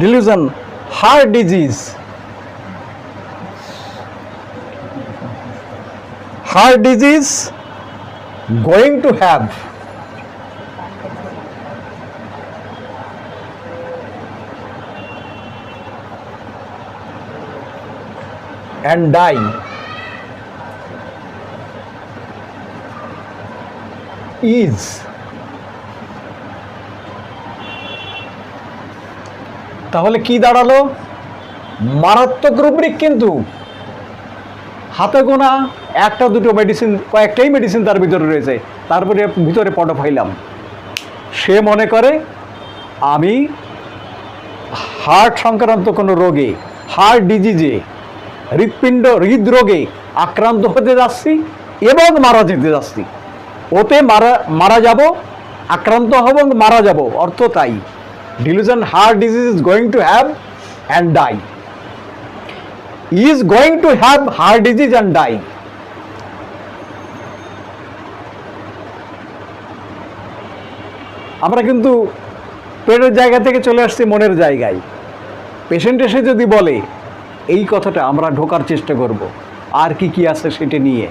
Delusion heart disease heart disease going to have and die is তাহলে কি দাঁড়াল? মারাত্মক রুব্রিক কিন্তু। হাতে গোনা, একটা, দুটো মেডিসিন কয়েকটাই মেডিসিন তার ভিতরে রয়েছে। তারপরে ভিতরে পটো ফাইলাম। সে মনে করে, আমি হার্ট সংক্রান্ত কোনো রোগে হার্ট ডিজিজে হৃৎপিণ্ড, হৃদরোগে আক্রান্ত হতে যাচ্ছি এবং মারা যেতে যাচ্ছি। ওতে মারা মারা যাব, আক্রান্ত হব মারা যাব। অর্থ তাই। Delusion heart disease is going to have and die is going to have heart disease and die আমরা কিন্তু পেটের জায়গা থেকে চলে আসছি মনের জায়গায়। পেশেন্ট এসে যদি বলে, এই কথাটা আমরা ঢোকার চেষ্টা করব। আর কি কি আছে সেটা নিয়ে?